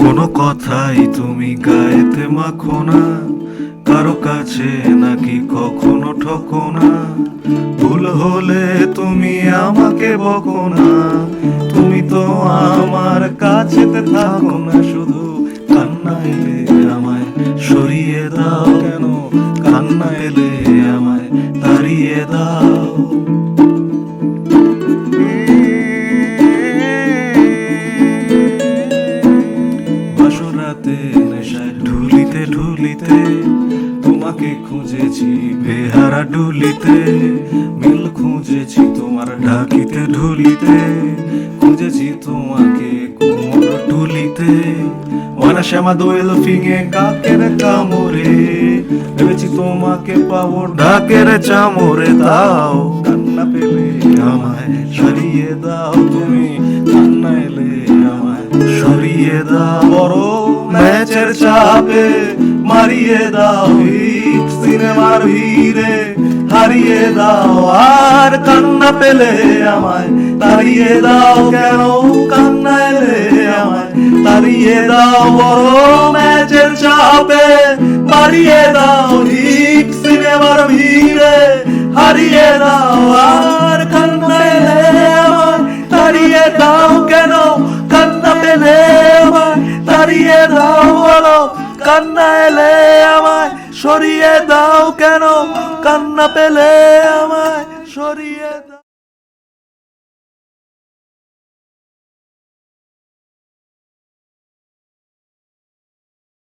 কোনো কথাই তুমি গায়েতে মাখো না, কারও কাছে নাকি কখনো ঠকো না। ভুল হলে তুমি আমাকে বকো না, তুমি তো আমার কাছেতে থাকো না। শুধু কান্না এলে আমায় সরিয়ে দাও কেন? কান্না এলে আমায় তাড়িয়ে দাও। বাসরাতে নেশায় ঢুলিতে ঢুলিতে, তোমাকে খুঁজেছি বেহারা ডুলিতে মিল খুঁজেছি তোমার ঢাকিতে, ঢুলিতে। খুঁজেছি তোমাকে কোমর ময়না শ্যামা দোয়েল ফিঙে কাকের কামড়ে। ভেবেছি তোমাকে পাবো ঢাকের চামড়ে। দাও, কান্না পেলে আমায় সরিয়ে দাও তুমি। কান্না এলে আমায় সরিয়ে দাও। চাপে মারিয়ে দাও হিট সিনেমার ভিড়ে, হারিয়ে দাও। আর কান্না পেলে আমায় তাড়িয়ে দাও কেন? কান্না এলে আমায় তাড়িয়ে দাও। বড় ম্যাচের চাপে মারিয়ে দাও হিট সিনেমার ভিড়ে, হারিয়ে দাও। আর তাড়িয়ে দাও বলো কান্না এলে আমায় সরিয়ে দাও কেন? কান্না পেলে আমায় সরিয়ে দাও।